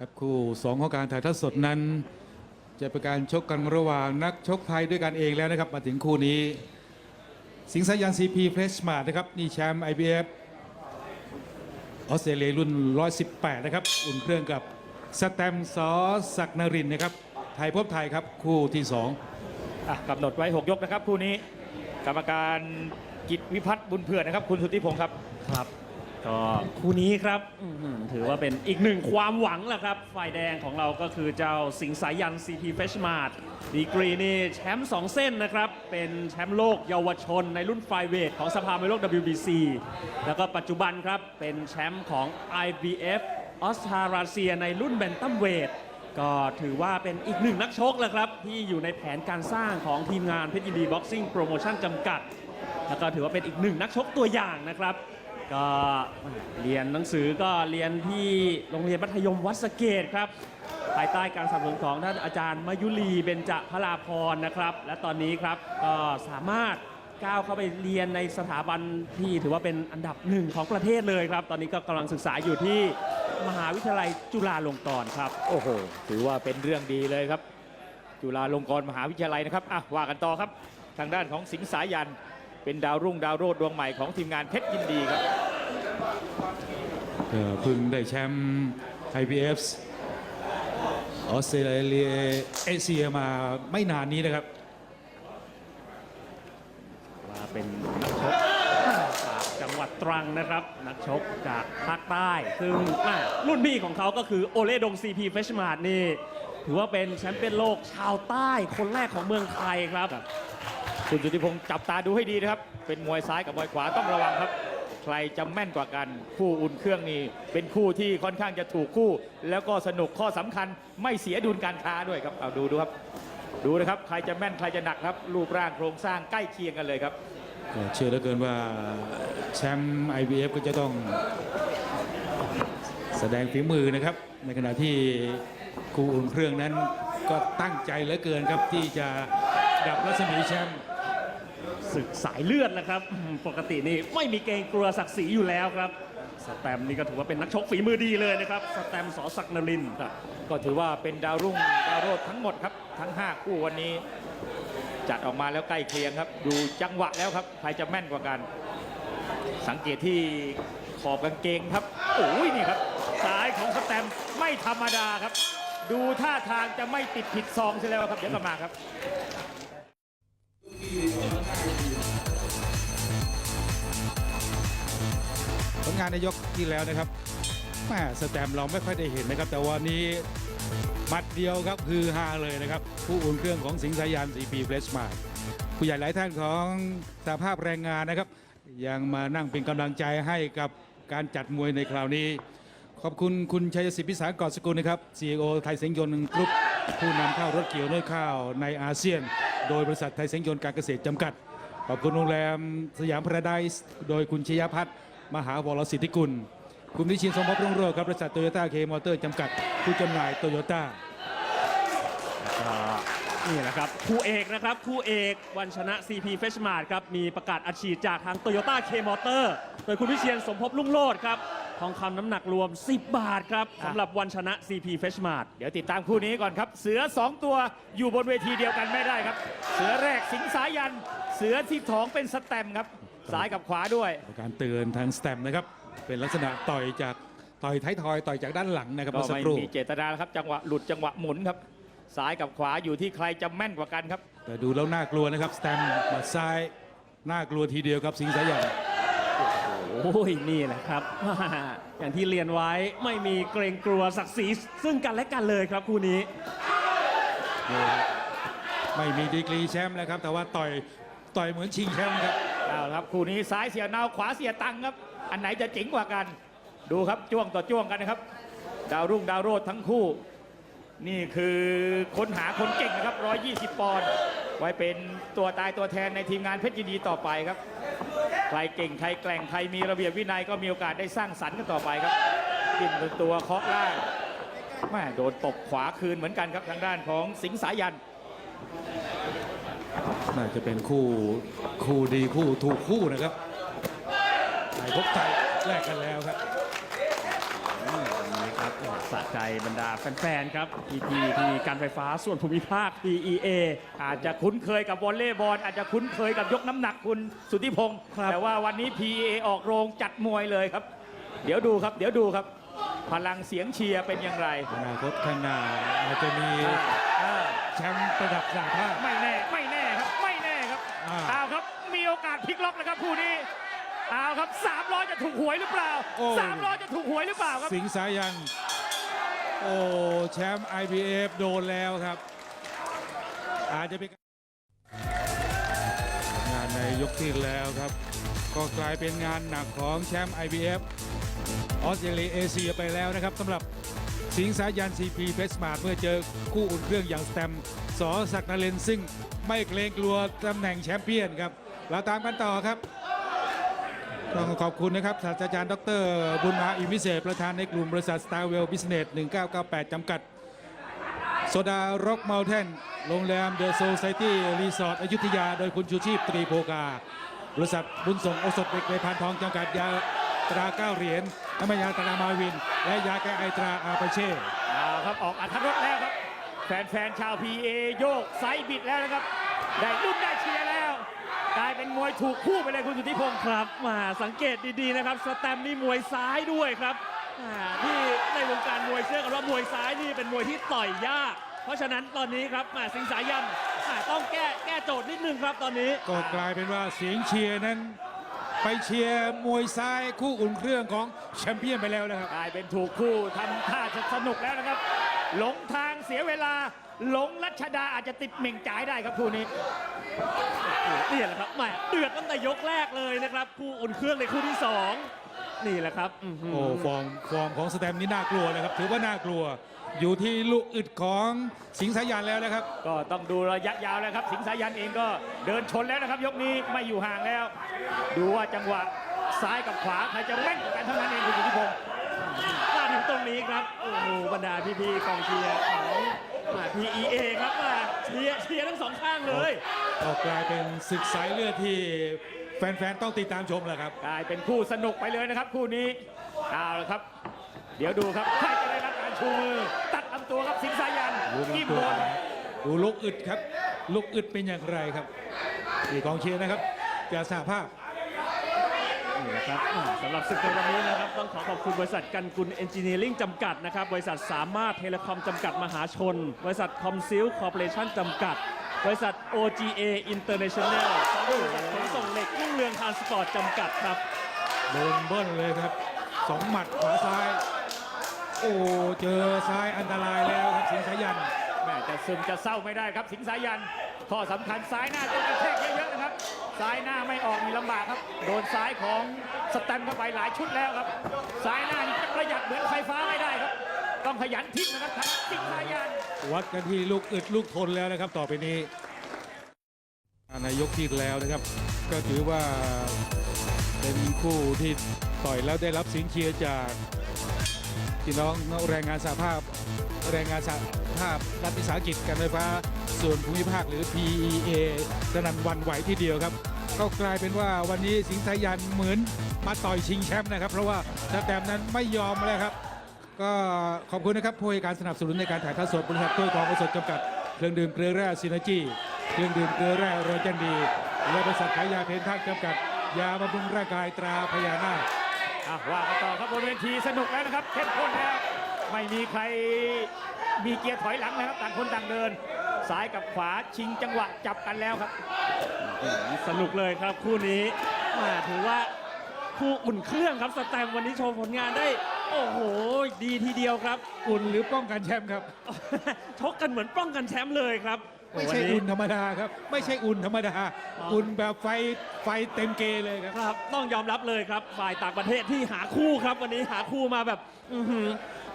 ครับคู่สองของการถ่ายทอดสดนั้น จะเป็นการชกกันระหว่างนักชกไทยด้วยกันเองแล้วนะครับ มาถึงคู่นี้ สิงห์สายันซีพีเฟรชมาร์นะครับนี่แชมป์ IBF ออสเตรเลียรุ่น 118 นะครับ อุ่นเครื่องกับสแตมซอศักดิ์นรินทร์นะครับ ไทยพบไทยครับคู่ที่2อะกำหนดไว้ 6 ยกนะครับ คู่นี้ กรรมการกิจวิพัฒน์บุญเผื่อนนะครับ คุณสุทธิพงศ์ครับครับ ก็คู่นี้ครับอื้อหือถือว่าเป็นอีกหนึ่งความหวังแหละครับ ฝ่ายแดงของเราก็คือเจ้าสิงห์สายัน CP f r e s h m a r t ดีกรีนี่แชมป์2เส้นนะครับ เป็นแชมป์โลกเยาวชนในรุ่นไฟเวทของสภามวยโลก WBC แล้วก็ปัจจุบันครับ เป็นแชมป์ของ IBF ออสตราเซียในรุ่นแบนตัมเวท ก็ถือว่าเป็นอีกหนึ่งนักชกแหละครับ ที่อยู่ในแผนการสร้างของทีมงานเพชรยินดีบ็อกซิ่งโปรโมชั่นจำกัด แล้วก็ถือว่าเป็นอีกหนึ่งนักชกตัวอย่างนะครับ ก็เรียนหนังสือก็เรียนที่โรงเรียนมัธยมวัดสะเกตครับ ภายใต้การสนับสนุนของท่านอาจารย์มายุรีเบญจพลาพรนะครับ และตอนนี้ครับก็สามารถก้าวเข้าไปเรียนในสถาบันที่ถือว่าเป็นอันดับหนึ่งของประเทศเลยครับ ตอนนี้ก็กำลังศึกษาอยู่ที่มหาวิทยาลัยจุฬาลงกรณ์ครับ โอ้โห ถือว่าเป็นเรื่องดีเลยครับ จุฬาลงกรณ์มหาวิทยาลัยนะครับอะว่ากันต่อครับ ทางด้านของสิงสายัน เป็นดาวรุ่งดาวโรดดวงใหม่ของทีมงานเพชรยินดีครับก็เพิ่งได้แชมป์ IBF ออสเตรเลียเอเชียมาไม่นานนี้นะครับว่าเป็นนักชกจากจังหวัดตรังนะครับ นักชกจากภาคใต้ ซึ่งอะรุ่นพี่ของเขาก็คือโอเลดงซีพีเฟชมาร์นี่ ถือว่าเป็นแชมป์เปี้ยนโลกชาวใต้คนแรกของเมืองไทยครับ คุณสุทธิพงศ์จับตาดูให้ดีนะครับ เป็นมวยซ้ายกับมวยขวาต้องระวังครับ ใครจะแม่นกว่ากันคู่อุ่นเครื่องนี่เป็นคู่ที่ค่อนข้างจะถูกคู่ แล้วก็สนุกข้อสำคัญ ไม่เสียดุลการค้าด้วยครับเอาดูดูครับ ดูนะครับใครจะแม่นใครจะหนักครับ รูปร่างโครงสร้างใกล้เคียงกันเลยครับเชื่อเหลือเกินว่าแชมป์ IBF ก็จะต้อง แสดงฝีมือนะครับ ในขณะที่ครูอุ่นเครื่องนั้นก็ตั้งใจเหลือเกินครับที่จะดับรัศมีแชมป์ ศึกสายเลือดนะครับ ปกตินี่ไม่มีเกรงกลัวศักดิ์ศรีอยู่แล้วครับ สแตมนี่ก็ถือว่าเป็นนักชกฝีมือดีเลยนะครับ สแตมสอศักดิ์นรินทร์ครับก็ถือว่าเป็นดาวรุ่งดาวโรดทั้งหมดครับ ทั้ง 5 คู่วันนี้ จัดออกมาแล้วใกล้เคียงครับ ดูจังหวะแล้วครับ ใครจะแม่นกว่ากัน สังเกตที่ขอบกางเกงครับโอ้ยนี่ครับซ้ายของสแตมไม่ธรรมดาครับ ดูท่าทางจะไม่ติดผิดซองใช่แล้วครับเดี๋ยวกลับมาครับ งานในยกที่แล้วนะครับแม่สแตมเราไม่ค่อยได้เห็นนะครับ แต่วันนี้มัดเดียวครับคือฮาเลยนะครับ ผู้อุ่นเครื่องของสิงห์สายันสีพีเฟลชมาผู้ใหญ่หลายท่านของสหภาพแรงงานนะครับ ยังมานั่งเป็นกำลังใจให้กับการจัดมวยในคราวนี้ ขอบคุณคุณชัยสิทธิพิสารกอดสกุลนะครับ CEO ไทยเสงยนต์กรุ๊ปผู้นำข้าวรถเกี่ยวน้อยข้าวในอาเซียน โดยบริษัทไทยเสงยนต์การเกษตรจำกัด ขอบคุณโรงแรมสยามพาราไดส์โดยคุณชยพัฒน์ มหาวรสิทธิกุล คุณวิชินสมภพรุ่งโรจน์ครับบริษัทโตโยต้าเคมอเตอร์จำกัด ผู้จำหน่ายโตโยต้านี่แหละครับคู่เอกนะครับคู่เอกวันชนะ CP f r e s h m a r t ครับมีประกาศอัดฉีดจากทาง Toyota K Motor โดยคุณวิเชียนสมภพลุ่งโลดครับทองคำน้ำหนักรวม 10 บาทครับสำหรับวันชนะ CP f r e s h m a r t เดี๋ยวติดตามคู่นี้ก่อนครับ เสือ 2 ตัวอยู่บนเวทีเดียวกันไม่ได้ครับ เสือแรกสิงห์สายัน เสือที่ถองเป็นสแตมป์ครับ ซ้ายกับขวาด้วย การเตือนทางสแตมนะครับ เป็นลักษณะต่อยจากต่อยท้ายทอยต่อยจากด้านหลังนะครับก็เมื่อสักไม่ครู่มีเจตนาแล้วครับ จังหวะหลุดจังหวะหมุนครับซ้ายกับขวาอยู่ที่ใครจะแม่นกว่ากันครับ แต่ดูแล้วน่ากลัวนะครับสแตมหมัดซ้ายน่ากลัวทีเดียวครับสิงห์สายันโอ้ยนี่แหละครับ อย่างที่เรียนไว้ไม่มีเกรงกลัวศักดิ์ศรีซึ่งกันและกันเลยครับคู่นี้นี่ครับไม่มีดีกรีแชมป์นะครับ แต่ว่าต่อยต่อยเหมือนชิงแชมป์ครับ เอาละครับคู่นี้ซ้ายเสียนาวขวาเสียตังครับ อันไหนจะเจ๋งกว่ากัน ดูครับจ้วงต่อจ้วงกันนะครับ ดาวรุ่งดาวโรดทั้งคู่ นี่คือค้นหาคนเก่งนะครับ 120 ปอนด์ไว้เป็นตัวตายตัวแทนในทีมงานเพชรยินดีต่อไปครับ ใครเก่งใครแกร่งใครมีระเบียบวินัยก็มีโอกาสได้สร้างสรรค์กันต่อไปครับกินตัวเคาะล่างแม่โดนตบขวาคืนเหมือนกันครับทางด้านของสิงสายัน น่าจะเป็นคู่คู่ดีคู่ถูกคู่นะครับไทยพบไทยแลกกันแล้วครับนี่ครับสะใจบรรดาแฟนๆครับพี่ๆที่การไฟฟ้าส่วนภูมิภาค PEA อาจจะคุ้นเคยกับวอลเลย์บอลอาจจะคุ้นเคยกับยกน้ำหนักคุณสุทธิพงศ์ครับแต่ว่าวันนี้ PA ออกโรงจัดมวยเลยครับ เดี๋ยวดูครับ เดี๋ยวดูครับ พลังเสียงเชียร์เป็นอย่างไรอนาคตข้างหน้าอาจจะมีอ่าแชมป์ระดับสากลไม่แน่ อกาสพลิกล็อกแล้วครับคู่นี้เอาครับ300จะถูกหวยหรือเปล่าโอ้ 300จะถูกหวยหรือเปล่าครับสิงห์สายัน โอ้ แชมป์ IBF โดนแล้วครับ อาจจะเป็นงานในยกที่แล้วครับ ก็กลายเป็นงานหนักของแชมป์ IBF ออสเตรเลียเอเชียไปแล้วนะครับสำหรับสิงห์สายัน CP เฟสมาร์เมื่อเจอคู่อุ่นเครื่องอย่างสแตมสอศักดิ์นเรนทร์ซึ่งไม่เกรงกลัวตำแหน่งแชมเปี้ยนครับ เราตามกันต่อครับ ต้องขอบคุณนะครับศาสตราจารย์ดร บุญมาอิมิเศษ ประธานในกลุ่มบริษัท Star w e l l Business 1998 จำกัด โซดาร็อกเมลเทนโรงแรมเดอะโซไซตี้รีสอร์ทอยุธยา โดยคุณชูชีพตรีโภกา บริษัทบุญส่งโอสถเด็กในพานทองจำกัดยาตราเก้าเหรียญน้ำมันยาตรามาวิน และยาแก้ไอตราอาปาเช่เอาครับออกอัธรสแล้วครับ แฟนๆชาว PA โยกไซบิดแล้วนะครับ ได้รุ่นได้เชียร์แล้ว กลายเป็นมวยถูกคู่ไปเลยคุณสุทธิพงศ์ครับมาสังเกตดีๆนะครับสแตมป์นี่มวยซ้ายด้วยครับอ่าที่ในวงการมวยเชื่อกันว่ามวยซ้ายนี่เป็นมวยที่ต่อยยาก เพราะฉะนั้นตอนนี้ครับมาสิงห์สายันอ่าต้องแก้แก้โจทย์นิดนึงครับตอนนี้ ก็กลายเป็นว่าเสียงเชียร์นั้น ไปเชียร์มวยซ้ายคู่อุ่นเครื่องของแชมเปี้ยนไปแล้วนะครับ กลายเป็นถูกคู่ทำท่าจะสนุกแล้วนะครับ หลงทาง เสียเวลาหลงรัชดาอาจจะติดเหม่งจ่ายได้ครับคู่นี้ นี่แหละครับแหมเดือดตั้งแต่ยกแรกเลยนะครับคู่อุ่นเครื่องในคู่ที่สองนี่แหละครับอื้อหือ โอ้ฟอร์มฟอร์มของสแตมป์นี่น่ากลัวนะครับ ถือว่าน่ากลัว อยู่ที่ลูกอึดของสิงห์สายันแล้วนะครับ ก็ต้องดูระยะยาวแล้วครับ สิงห์สายันเองก็เดินชนแล้วนะครับ ยกนี้ไม่อยู่ห่างแล้ว ดูว่าจังหวะซ้ายกับขวา ใครจะแม่นกว่ากันเท่านั้นเองคุณสุทธิพงศ์มา ถึงตรงนี้ครับ โอ้โหบรรดาพี่ๆกองเชียร์ของอ่า PEA ครับมาเชียร์เชียร์ทั้งสองข้างเลยก็กลายเป็นศึกสายเลือดที่แฟนๆ ต้องติดตามชมแหละครับ กลายเป็นคู่สนุกไปเลยนะครับคู่นี้เอาละครับ เดี๋ยวดูครับใครจะได้รับการชูมือ ตัดลำตัวครับสิงห์สายันดูกิ้มลำตัวบนดูลูกอึดครับลูกอึดเป็นอย่างไรครับนี่กองเชียร์นะครับจะสาภาพนี่นะ ครับสำหรับศึกในวันนี้นะครับ ต้องขอขอบคุณบริษัทกันกุลเอนจิเนียริ่งจำกัดนะครับ บริษัทสามารถเทเลคอมจำกัดมหาชน บริษัทคอมซิลคอร์ปอเรชั่นจำกัด บริษัท OGA International บริษัทขนส่งเหล็กรุ่งเรืองทานสปอร์ตจำกัดครับโดนเบิ้ลเลยครับสองหมัดขวาซ้าย โอ้เจอซ้ายอันตรายแล้วครับสิงสายัน จะซึมจะเศร้าไม่ได้ครับ สิงสายันข้อสำคัญซ้ายหน้าต้องกระแทกเยอะๆนะครับ ซ้ายหน้าไม่ออกมีลำบากครับ โดนซ้ายของสแตมเข้าไปหลายชุดแล้วครับ ซ้ายหน้านี่ประหยัดเหมือนไฟฟ้าไม่ได้ครับ ต้องขยันทิ้งนะครับทางสิงสายัน วัดกันที่ลูกอึดลูกทนแล้วนะครับ ต่อไปนี้ในยกที่แล้วนะครับ ก็ถือว่าเป็นคู่ที่ต่อยแล้วได้รับเสียงเชียร์จากพี่น้องแรงงานสาภาพแรงงานสา ภาพรัฐวิสาหกิจการไฟฟ้า ส่วนภูมิภาคหรือ PEA สนันวันไหวทีเดียวครับ ก็กลายเป็นว่าวันนี้สิงห์สายันเหมือนมาต่อยชิงแชมป์นะครับ เพราะว่าสแตมนั้นไม่ยอมเลยครับ ก็ขอบคุณนะครับผู้ให้การสนับสนุนในการถ่ายทอดสดบริษัทถ้วยทองโอสถจำกัดเครื่องดื่มเกลือแร่ซินจีเครื่องดื่มเกลือแร่โรจันดีและบริษัทขายยาเพนทักจำกัด ยาบำรุงร่างกายตราพญานาคว่ากันต่อครับบนเวทีสนุกแล้วนะครับเข้มข้นแล้วไม่มีใคร มีเกียร์ถอยหลังแล้วครับต่างคนต่างเดินซ้ายกับขวาชิงจังหวะจับกันแล้วครับ สนุกเลยครับคู่นี้แหมาถือว่าคู่อุ่นเครื่องครับสแตมป์วันนี้โชว์ผลงานได้ โอ้โห ดีทีเดียวครับ อุ่นหรือป้องกันแชมป์ครับ ชกกันเหมือนป้องกันแชมป์เลยครับ ไม่ใช่วันนี้อุ่นธรรมดาครับ ไม่ใช่อุ่นธรรมดาอ๋ออุ่อุ่นแบบไฟไฟเต็มเกเลยครับ ครับ ต้องยอมรับเลยครับ ฝ่ายต่างประเทศที่หาคู่ครับ วันนี้หาคู่มาแบบอื้อหือ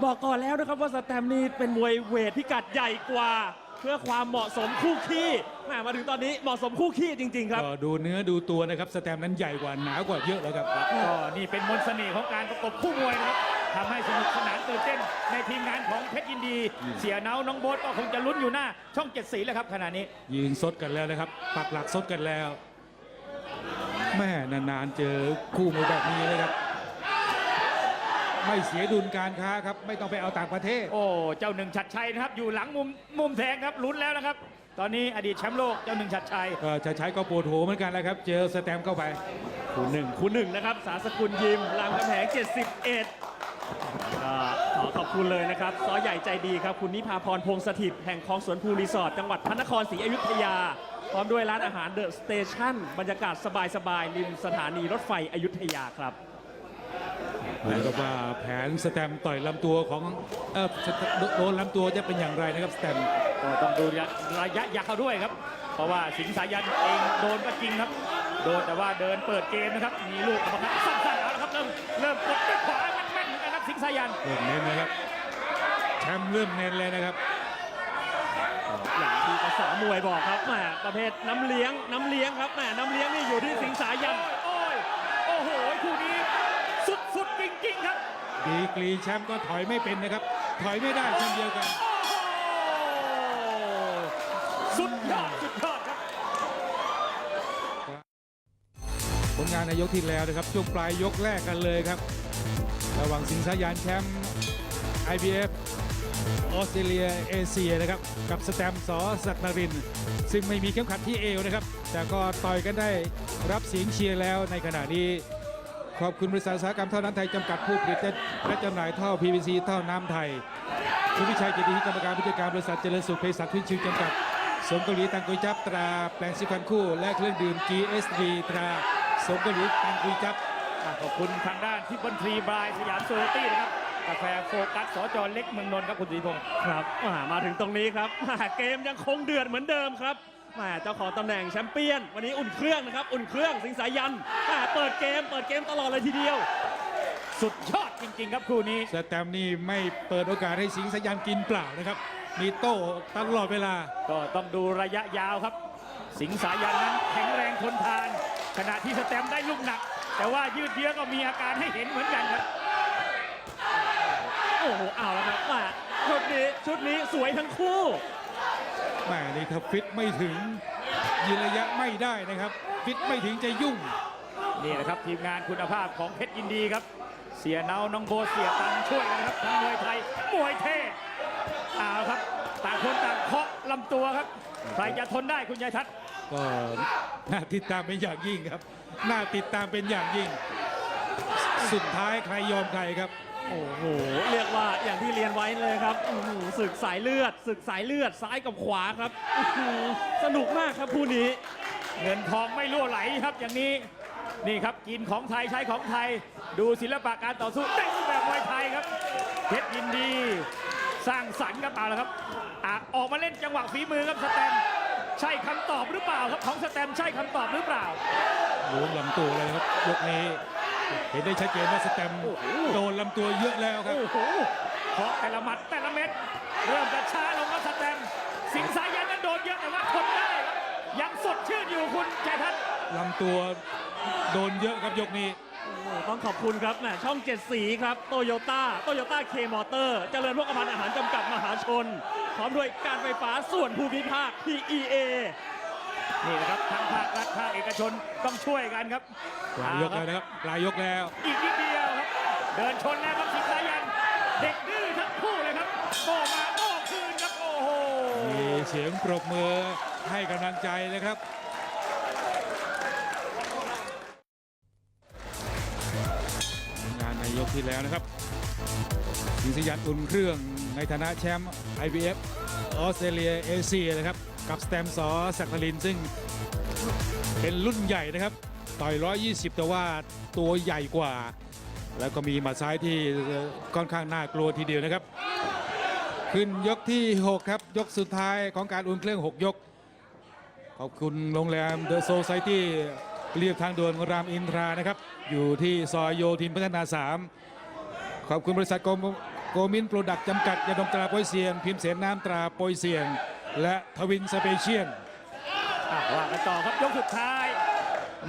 บอกก่อนแล้วนะครับว่าสแตมป์นี่เป็นมวยเวทพิกัดใหญ่กว่า เพื่อความเหมาะสมคู่ขี้แหมมาถึงตอนนี้เหมาะสมคู่ขี้จริง ๆ ครับ ก็ดูเนื้อดูตัวนะครับ สแตมป์นั้นใหญ่กว่าหนากว่าเยอะแล้วครับ ก็นี่เป็นมนต์เสน่ห์ของการประกบคู่มวยนะครับ ทำให้สนุกสนานตื่นเต้นในทีมงานของเพชรยินดี เสียเนาน้องโบ๊ทก็คงจะลุ้นอยู่หน้า ช่องเจ็ดสีแล้วครับขณะนี้ ยืนซดกันแล้วนะครับปักหลักซดกันแล้วแม่นานๆเจอคู่มวยแบบนี้นะครับไม่เสียดุลการค้าครับ ไม่ต้องไปเอาต่างประเทศ โอ้เจ้าหนึ่งชัดชัยนะครับอยู่หลังมุมมุมแทงครับลุ้นแล้วนะครับ ตอนนี้อดีตแชมป์โลกเจ้าหนึ่งชัดชัยก็จะใช้ก็ปวดหัวเหมือนกันแล้วครับ เจอสแตมป์เข้าไป คู่หนึ่งคู่หนึ่งนะครับ สาสกุลยิมรามคำแหง71 ก็ขอขอบคุณเลยนะครับซอใหญ่ใจดีครับ คุณนิพาพรพงษ์สถิตแห่งคลองสวนภูรีสอร์ทจังหวัดพระนครศรีอยุธยา พร้อมด้วยร้านอาหารเดอะสเตชันบรรยากาศสบายๆริมสถานีรถไฟอยุธยาครับเหมือนกับว่าแผนสแตมป์ต่อยลำตัวของเออสแตมป์โดนลำตัวจะเป็นอย่างไรนะครับสแตมป์ก็ต้องดูระยะยาวด้วยครับ เพราะว่าสิงห์สายันเองโดนก็จริงครับ โดนแต่ว่าเดินเปิดเกมนะครับ มีลูกอัปคัตสั้นๆแล้วนะครับ เริ่มเริ่มกดด้วยขวา สิงห์สายันเริ่มเน้นนะครับแชมป์เริ่มเน้นเลยนะครับอย่างที่กสมวยบอกครับแหมประเภทน้ำเลี้ยงน้ำเลี้ยงครับแหมน้ำเลี้ยงนี่อยู่ที่สิงสายันโอ้ยโอ้โหคู่นี้สุดๆจริงๆครับ ดีกรีแชมป์ก็ถอยไม่เป็นนะครับ ถอยไม่ได้เช่นเดียวกันโอ้โหสุดยอดสุดยอดครับผลงานในยกที่แล้วนะครับช่วงปลายยกแรกกันเลยครับ ระหว่างสิงห์สยานแชมป์ IBF ออสเตรเลียเอเชียนะครับ กับสแตมสอสักนริน ซึ่งไม่มีเข็มขัดที่เอวนะครับ แต่ก็ต่อยกันได้รับเสียงเชียร์แล้วในขณะนี้ ขอบคุณบริษัทอุตสาหกรรมเท่านั้นไทยจำกัดผู้ผลิตและจำหน่ายเท่อ PVC ท่อน้ำไทยคุณวิชัยเกียรติกรรมการผู้จัดการบริษัทเจริญสุขเภสัชทวินชิวจำกัดสมเกาหลีตังกุยจับตราแปลงสีฟันคู่ และเครื่องดื่ม GSD ตราสมเกาหลีตังกุยจับ ขอบคุณทางด้านที่บนทรีบรายสยามโซตี้นะครับกาแฟโฟกัสสจเล็กเมืองนนท์ครับคุณสุธิพงศ์ครับอ่ามาถึงตรงนี้ครับอ่าเกมยังคงเดือดเหมือนเดิมครับแหมเจ้าของตำแหน่งแชมเปี้ยน วันนี้อุ่นเครื่องนะครับ อุ่นเครื่องสิงสายันแหมเปิดเกม เปิดเกมตลอดเลยทีเดียว สุดยอดจริง ๆ ครับคู่นี้สแตมป์นี่ไม่เปิดโอกาสให้สิงห์สยันกินเปล่านะครับ มีโต้ตลอดเวลา ก็ต้องดูระยะยาวครับ สิงห์สายันนั้นแข็งแรงทนทาน ขณะที่สแตมป์ได้ลูกหนัก แต่ว่ายืดเยื้อก็มีอาการให้เห็นเหมือนกันครับ โอ้โหเอาแล้วครับแหมชุดนี้ชุดนี้สวยทั้งคู่แม่นี่ถ้าฟิตไม่ถึงยืนระยะไม่ได้นะครับ ฟิตไม่ถึงจะยุ่ง นี่แหละครับทีมงานคุณภาพของเพชรยินดีครับ เสียเนาน้องโบทเสียตังช่วยกันนะครับทั้งมวยไทยมวยเทศเอาครับ ต่างคนต่างเคาะลำตัวครับ ใครจะทนได้คุณยายทัศน์ ก็น่าติดตามเป็นอย่างยิ่งครับ น่าติดตามเป็นอย่างยิ่ง สุดท้ายใครยอมใครครับ โอ้โห เรียกว่าอย่างที่เรียนไว้เลยครับอื้อหือศึกสายเลือด ศึกสายเลือดซ้ายกับขวาครับอื้อหือสนุกมากครับคู่นี้ เงินทองไม่รั่วไหลครับอย่างนี้ นี่ครับกินของไทยใช้ของไทย ดูศิลปะการต่อสู้ได้รูปแบบมวยไทยครับเพชรยินดี สร้างสรรค์ครับเอาละครับอะออกมาเล่นจังหวะฝีมือครับสแตมป์ ใช่คำตอบหรือเปล่าครับของสแตมป์ใช่คำตอบหรือเปล่า ล้วงลำตัวเลยครับยกนี้ เห็นได้ชัดเจนว่าสแตมป์โอ้โห โดนลำตัวเยอะแล้วครับ โอ้โหเพราะแต่ละหมัดแต่ละเม็ดเริ่มจะช้าลงครับสแตมป์สิงห์สายันนั้นโดนเยอะแต่ว่าทนได้ครับยังสดชื่นอยู่คุณใจทัศน์ ลำตัวโดนเยอะครับยกนี้ โอ้โหต้องขอบคุณครับแหมช่องเจ็ดสีครับโตโยต้าโตโยต้าเคมอเตอร์เจริญพวกภัณฑ์อาหารจำกัดมหาชน พร้อมด้วยการไฟฟ้าส่วนภูมิภาค PEA นี่นะครับทั้งภาครัฐภาคเอกชนต้องช่วยกันครับปลายยกแล้วนะครับปลายยกแล้ว อีกนิดเดียวครับ เดินชนแล้วครับสิงห์สายัน เด็กดื้อทั้งคู่เลยครับโต้มาโต้คืนครับโอ้โหมีเสียงปรบมือให้กำลังใจเลยครับงานในยกที่แล้วนะครับ สิงห์สยันอุ่นเครื่องในฐานะแชมป์ IBF ออสเตรเลียเอเชียนะครับ กับสแตมป์สอสักนลินซึ่งเป็นรุ่นใหญ่นะครับ ต่อย 120 แต่ว่าตัวใหญ่กว่า แล้วก็มีหมัดซ้ายที่ค่อนข้างน่ากลัวทีเดียวนะครับ ขึ้นยกที่ 6 ครับ ยกสุดท้ายของการอุ่นเครื่อง 6 ยก ขอบคุณโรงแรมเดอะโซไซตี้เรียบทางด่วนรามอินทรานะครับ อยู่ที่ซอยโยธินพัฒนา 3 ขอบคุณบริษัทโกมโกมินโปรดักต์จำกัดยาดมตราโปยเซียน พิมพ์เสนน้ำตราโปยเซียน และทวินสเปเชียลอะว่ากันต่อครับยกสุดท้าย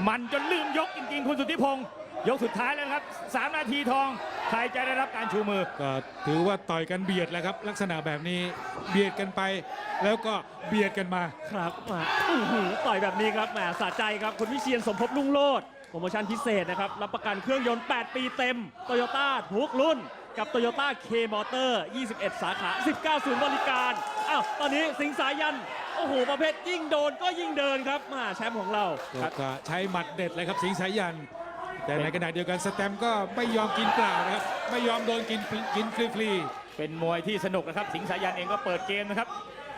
มันจนลืมยกจริงๆ คุณสุทธิพงศ์ยกสุดท้ายแล้วนะครับ 3 นาทีทอง ใครจะได้รับการชูมือ ก็ถือว่าต่อยกันเบียดแหล้วครับ ลักษณะแบบนี้เบียดกันไป แล้วก็เบียดกันมาครับอะอื้อหือต่อยแบบนี้ครับแหมสะใจครับคุณวิเชียนสมภพลุ่งโลด โปรโมชั่นพิเศษนะครับ รับประกันเครื่องยนต์ 8 ปีเต็ม โตโยต้าทุกรุ่น กับโตโยต้าเคมอเตอร์21 สาขา 19 ศูนย์บริการ อ้าว ตอนนี้สิงสายัน โอ้โห ประเภทยิ่งโดนก็ยิ่งเดินครับ มาแชมป์ของเราก็ใช้หมัดเด็ดเลยครับสิงห์สายัน แต่ในขณะเดียวกันสแตมป์ก็ไม่ยอมกินเปล่านะครับ ไม่ยอมโดนกินกินฟรีเป็นมวยที่สนุกนะครับ สิงห์สายันเองก็เปิดเกมนะครับ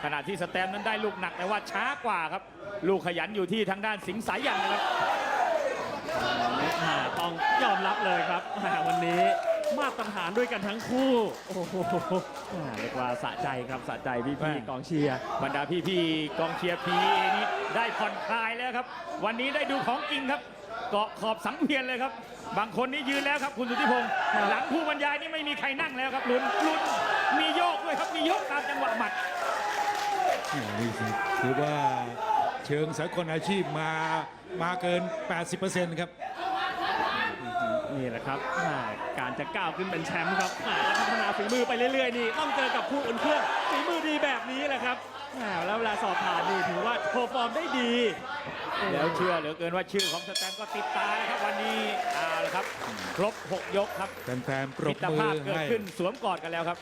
ขณะที่สแตมนั้นได้ลูกหนักแต่ว่าช้ากว่าครับ ลูกขยันอยู่ที่ทางด้านสิงห์สายันนะครับ อ่าต้องยอมรับเลยครับอ่าวันนี้มาตรฐานด้วยกันทั้งคู่ โอ้โหอ่าเรียกว่าสะใจครับสะใจพี่แม่ๆกองเชียร์บรรดาพี่ๆกองเชียร์พีเอนี้ได้ผ่อนคลายแล้วครับ วันนี้ได้ดูของจริงครับ เกาะขอบสังเวียนเลยครับ บางคนนี่ยืนแล้วครับ คุณสุทธิพงศ์หลังผู้บรรยายนี่ไม่มีใครนั่งแล้วครับลุ้นลุ้นมีโยกด้วยครับมีโยกตามจังหวะหมัดๆอ่านี่ถือว่า เชิงสากลอาชีพมามาเกิน 80%ครับ นี่แหละครับอ่าการจะก้าวขึ้นเป็นแชมป์ครับอ่าแล้วพัฒนาฝีมือไปเรื่อยๆนี่ต้องเจอกับคู่อุ่นเครื่องฝีมือดีแบบนี้แหละครับอ่าแล้วเวลาสอบผ่านนี่ถือว่าโชว์ฟอร์มได้ดีแล้วเชื่อเหลือเกินว่าชื่อของสแตมป์ก็ติดตาแล้วครับวันนี้เอาละครับ ครบ 6 ยกครับแฟนๆปรมิบตรมืภาพอเกิดให้ขึ้นสวมกอดกันแล้วครับ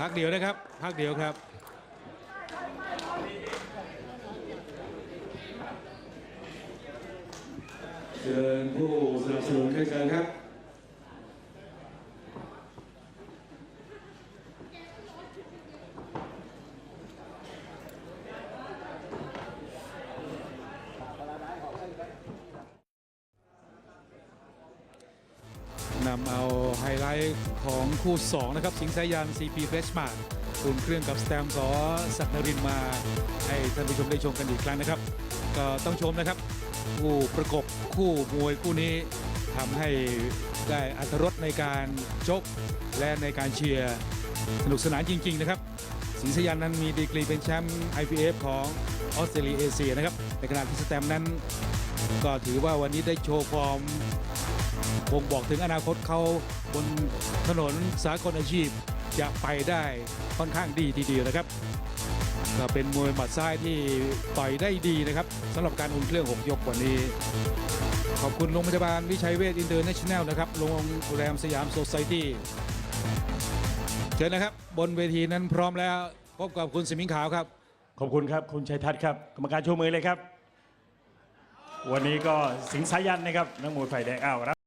พักเดียวนะครับ พักเดียวครับ เชิญผู้สนับสนุนขึ้นเชิญครับนำเอาไฮไลท์ของคู่ 2 นะครับ สิงสายัน CP f r e s h m a r t อุ่นเครื่องกับสแตมสอศักนรินมา ให้ท่านผู้ชมได้ชมกันอีกครั้งนะครับ ก็ต้องชมนะครับ คู่ประกบคู่มวยคู่นี้ทำให้ได้อัตรสในการชกและในการเชียร์สนุกสนานจริง ๆ นะครับสิงห์สายันนั้นมีดีกรีเป็นแชมป์ IPF ของออสเตรเลียเอเชียนะครับในขณะที่สแตมนั้น ก็ถือว่าวันนี้ได้โชว์ฟอร์มบ่งบอกถึงอนาคตเขาบนถนนสากลอาชีพจะไปได้ค่อนข้างดีทีเดียวนะครับ ก็เป็นมวยหมัดซ้ายที่ต่อยได้ดีนะครับสำหรับการอุ่นเครื่อง 6 ยกวันนี้ ขอบคุณโรงพยาบาลวิชัยเวชอินเตอร์เนชั่นแนลนะครับโรงแรมสยามโซไซตี้เชิญนะครับ บนเวทีนั้นพร้อมแล้วพบกับคุณสมิงขาวครับ ขอบคุณครับ คุณชัยทัศน์ครับ กรรมการชูมือเลยครับ วันนี้ก็สิงสายันนะครับนักมวยฝ่ายแดงอ้าวรับ